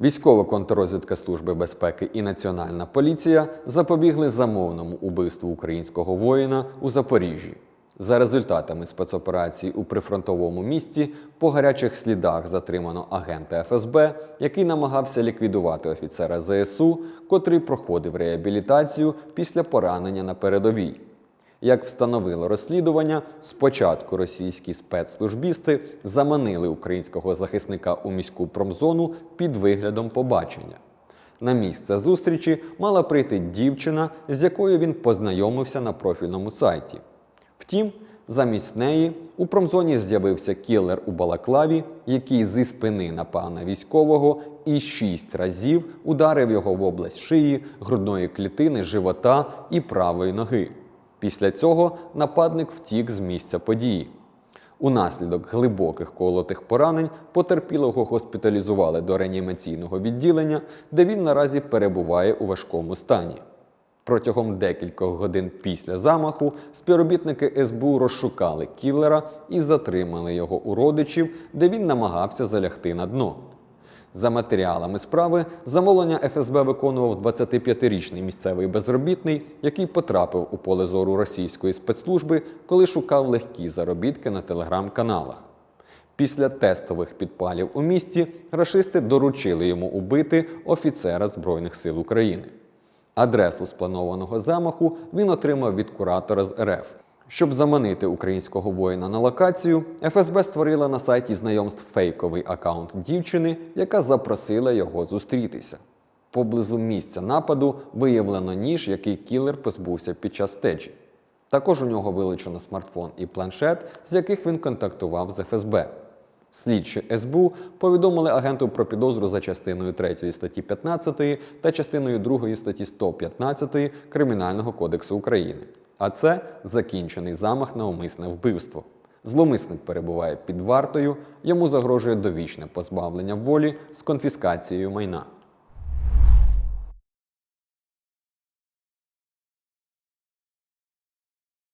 Військова контррозвідка Служби безпеки і Національна поліція запобігли замовному убивству українського воїна у Запоріжжі. За результатами спецоперації у прифронтовому місті по гарячих слідах затримано агента ФСБ, який намагався ліквідувати офіцера ЗСУ, котрий проходив реабілітацію після поранення на передовій. Як встановило розслідування, спочатку російські спецслужбісти заманили українського захисника у міську промзону під виглядом побачення. На місце зустрічі мала прийти дівчина, з якою він познайомився на профільному сайті. Втім, замість неї у промзоні з'явився кілер у балаклаві, який зі спини на військового і шість разів ударив його в область шиї, грудної клітини, живота і правої ноги. Після цього нападник втік з місця події. Унаслідок глибоких колотих поранень потерпілого госпіталізували до реанімаційного відділення, де він наразі перебуває у важкому стані. Протягом декількох годин після замаху співробітники СБУ розшукали кілера і затримали його у родичів, де він намагався залягти на дно. За матеріалами справи замовлення ФСБ виконував 25-річний місцевий безробітний, який потрапив у поле зору російської спецслужби, коли шукав легкі заробітки на телеграм-каналах. Після тестових підпалів у місті рашисти доручили йому убити офіцера Збройних сил України. Адресу спланованого замаху він отримав від куратора з РФ. Щоб заманити українського воїна на локацію, ФСБ створила на сайті знайомств фейковий акаунт дівчини, яка запросила його зустрітися. Поблизу місця нападу виявлено ніж, який кілер позбувся під час втечі. Також у нього вилучено смартфон і планшет, з яких він контактував з ФСБ. Слідчі СБУ повідомили агенту про підозру за частиною 3 статті 15 та частиною 2 статті 115 Кримінального кодексу України. А це закінчений замах на умисне вбивство. Зломисник перебуває під вартою, йому загрожує довічне позбавлення волі з конфіскацією майна.